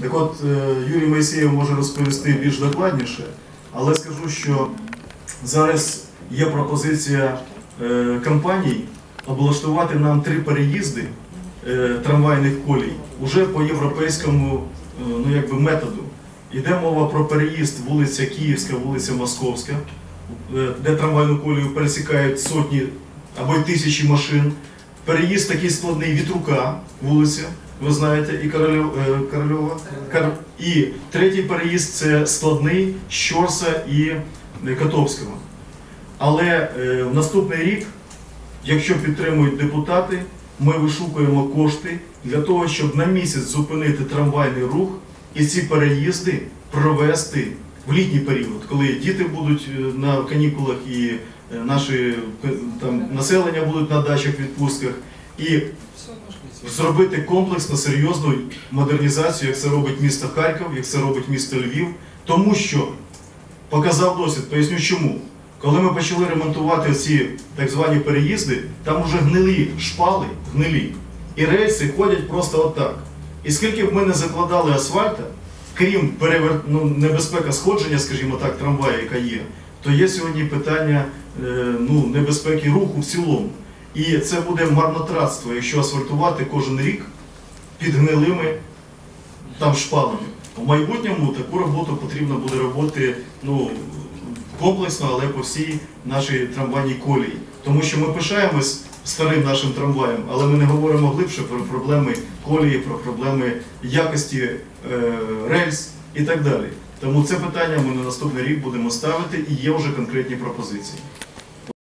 Так от е, Юрій Моїсеєв може розповісти більш докладніше, але скажу, що зараз є пропозиція е, компаній облаштувати нам три переїзди е, трамвайних колій уже по європейському ну, якби, методу. Йде мова про переїзд вулиця Київська, вулиця Московська, де трамвайну колію пересікають сотні або й тисячі машин. Переїзд такий складний Вітрука, вулиця, ви знаєте, і Корольов, е, Корольова. І третій переїзд це складний Щорса і е, Котовського. Але е, в наступний рік, якщо підтримують депутати, ми вишукуємо кошти для того, щоб на місяць зупинити трамвайний рух і ці переїзди провести в літній період, коли діти будуть на канікулах і наші там, населення будуть на дачах відпустках. І зробити комплексно серйозну модернізацію, як це робить місто Харків, як це робить місто Львів, тому що показав досвід, поясню чому. Коли ми почали ремонтувати ці так звані переїзди, там уже гнилі шпали, гнилі, і рельси ходять просто отак. І скільки б ми не закладали асфальта, крім перевер... ну, небезпека сходження, скажімо так, трамвая, яка є, то є сьогодні питання е, ну, небезпеки руху в цілому. І це буде марнотратство, якщо асфальтувати кожен рік під гнилими там шпалами. В майбутньому таку роботу потрібно буде робити ну, комплексно, але по всій нашій трамвайній колії. Тому що ми пишаємось старим нашим трамваєм, але ми не говоримо глибше про проблеми колії, про проблеми якості е, рельс і так далі. Тому це питання ми на наступний рік будемо ставити і є вже конкретні пропозиції.